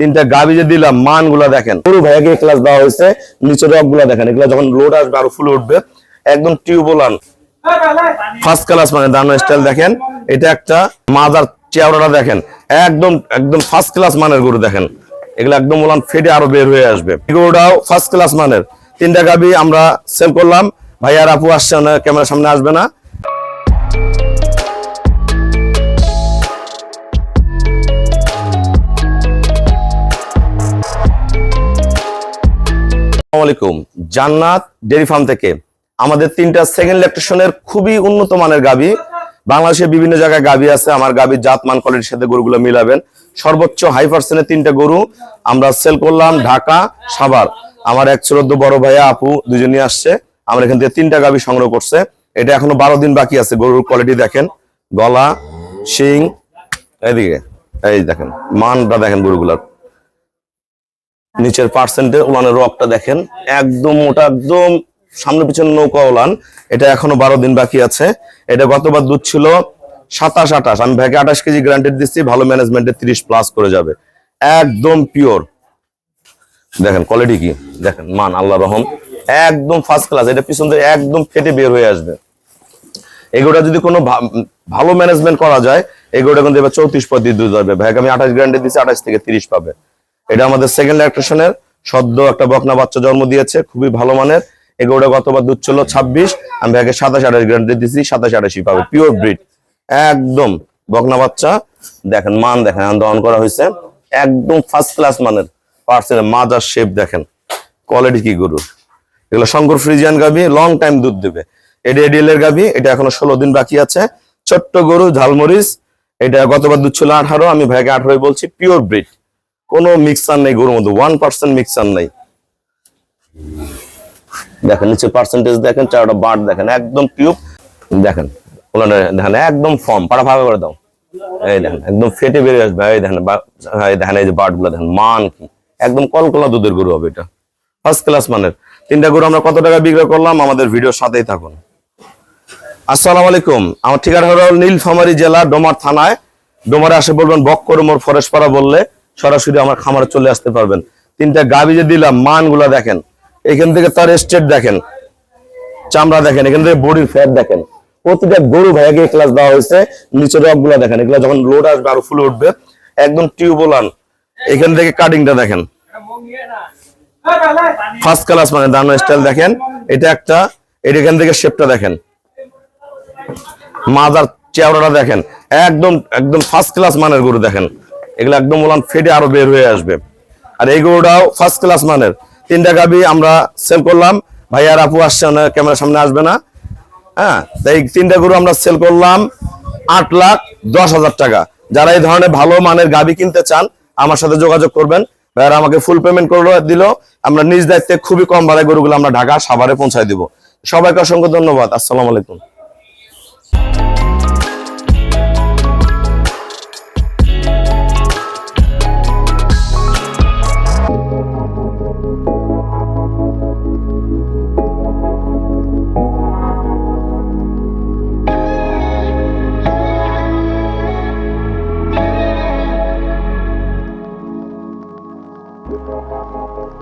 তিনটা গাবি যে দিলাম মানগুলা দেখেন। পুরো ভাইয়াকে ক্লাস দেওয়া হয়েছে নিচের রকগুলা দেখেন, এগুলো যখন লোড আসবে আরও ফুল উঠবে। একদম টিউবওলান ফার্স্ট ক্লাস মানে দানো স্টাইল দেখেন। এটা একটা মাদার চেয়ারটা দেখেন। একদম একদম ফার্স্ট ক্লাস মানের গরু দেখেন। এগুলো একদম ওলান ফেটে আরও বের হয়ে আসবে। গরুটাও ফার্স্ট ক্লাস মানের। তিনটা গাবি আমরা সেল করলাম। ভাই আর আপু আসছে ক্যামেরার সামনে আসবে না। আসসালামু আলাইকুম। জান্নাত ডেরি ফার্ম থেকে আমাদের তিনটা সেকেন্ড ইলেকট্রিশনের খুবই উন্নত মানের গাবি। বাংলাদেশের বিভিন্ন জায়গায় গাবি আছে, আমার গাবির জাত, মান কোয়ালিটির সাথে গরুগুলো মিলাবেন। সর্বোচ্চ হাই পার্সেন্টের তিনটা গরু আমরা সেল করলাম ঢাকা, সাভার। আমার এক চোদ্দ বড় ভাইয়া আপু দুজনই আসছে, আমরা এখান থেকে তিনটা গাবি সংগ্রহ করছে। এটা এখনও বারো দিন বাকি আছে, গরুর কোয়ালিটি দেখেন। গলা, শিং এদিকে এই দেখেন, মানটা দেখেন গরুগুলার। নিচের পার্সেন্টে উলানের রকটা দেখেন। একদম মোটা, একদম সামনে পিছনে নৌকা উলান এটা এখনও বারো দিন বাকি আছে। এটা গতবার দুধ ছিল সাতাশ, আঠাশ। আমি ভ্যাকে আঠাশ কেজি গ্রান্টেড দিচ্ছি, ভালো ম্যানেজমেন্টে তিরিশ প্লাস করে যাবে। একদম পিওর দেখেন কোয়ালিটি কি? দেখেন, মান, আল্লাহ রহম। একদম ফার্স্ট ক্লাস এটা পিছন থেকে একদম ফেটে বের হয়ে আসবে। এগুলোটা যদি কোনো ভালো ম্যানেজমেন্ট করা যায় এগুলোটা কিন্তু এবার চৌত্রিশ পঁয়ত্রিশ দুধ হবে ভ্যাক আমি আঠাশ গ্রান্ডে দিচ্ছি, আঠাশ থেকে তিরিশ পাবে। এটা আমাদের সেকেন্ড ইলেকট্রিশনের সদ্য একটা বকনা বাচ্চা জন্ম দিয়েছে, খুবই ভালো মানের। এগুলোটা গতবার দুধ ছিল ছাব্বিশ, আমি ভ্যাকে সাতাশ, আঠাশ গ্রান্ডে দিচ্ছি সাতাশ, আঠাশই পাবে পিওর ব্রিড একদম বকনা বাচ্চা। দেখেন, মান দেখেন দহন করা হয়েছে। একদম ফার্স্ট ক্লাস মানের পার্সেন্ট মাজার শেপ দেখেন। কোয়ালিটি কি গরুর এগুলো শঙ্কর ফ্রিজিয়ান গাবি লং টাইম দুধ দেবে। এটা এডিএল এর গাবি এটা এখনও ষোলো দিন বাকি আছে। ছোট্ট গরু, ঝালমরিচ। এটা গতবার দুধ ছিল আঠারো, আমি ভাইকে আঠারোই বলছি পিওর ব্রিড কোনো মিক্সার নেই গরুর মধ্যে ওয়ান পার্সেন্ট মিক্সার নেই। দেখেন, নিচে পার্সেন্টেজ দেখেন, চারটা বাট দেখেন, একদম টিউব দেখেন দেখেন, একদম ফর্ম পাড়া ভাগ করে দাও। এই দেখেন, একদম ফেটে বেরিয়ে আসবে। এই দেখেন দেখেন, এই যে বাটগুলো দেখেন, মান কি। একদম কলকলা দুধের গরু হবে এটা। ফার্স্ট ক্লাস মানের। তিনটা গরু আমরা কত টাকা বিক্রয় করলাম? আমাদের ভিডিওর সাথেই থাকুন। আসসালামু আলাইকুম। আমার ঠিকানা হলো নীলফামারী জেলা, ডোমার থানায়। ডোমারে আসে বলবেন, বক্কর মোর ফরেশপাড়া বললে। সরাসরি আমার খামারে চলে আসতে পারবেন। তিনটা গাবি যে দিলাম, মানগুলা দেখেন। এখান থেকে তার স্টেট দেখেন। চামড়া দেখেন, এখান থেকে বডির ফ্যাট দেখেন। প্রতিটা গরু ভাইয়াকে ক্লাস দেওয়া হয়েছে। নিচের রকগুলা দেখেন, এগুলো যখন লোড আসবে আরও ফুলে উঠবে। একদম টিউবোলান এখান থেকে কাটিংটা দেখেন। ফার্স্ট ক্লাস মানে দানো স্টাইল দেখেন। এটা একটা, এটা এখান থেকে শেপটা দেখেন। মাজার চেয়ারটা দেখেন। একদম একদম ফার্স্ট ক্লাস মানের গরু দেখেন। এগুলো একদম ওলান ফেটে আরও বের হয়ে আসবে। আর এই গরুটাও ফার্স্ট ক্লাস মানের। তিনটা গাবি আমরা সেল করলাম। ভাই আর আপু আসছে না, ক্যামেরার সামনে আসবে না। হ্যাঁ তাই এই তিনটা গরু আমরা সেল করলাম আট লাখ দশ হাজার টাকা। যারা এই ধরনের ভালো মানের গাবি কিনতে চান, আমার সাথে যোগাযোগ করবেন। ভাইয়ারা আমাকে ফুল পেমেন্ট করে দিল। আমরা নিজ দায়িত্বে খুবই কম ভাড়ায় গরুগুলো আমরা ঢাকা সাভারে পৌঁছায় দিব। সবাইকে অসংখ্য ধন্যবাদ। আসসালামু আলাইকুম। Thank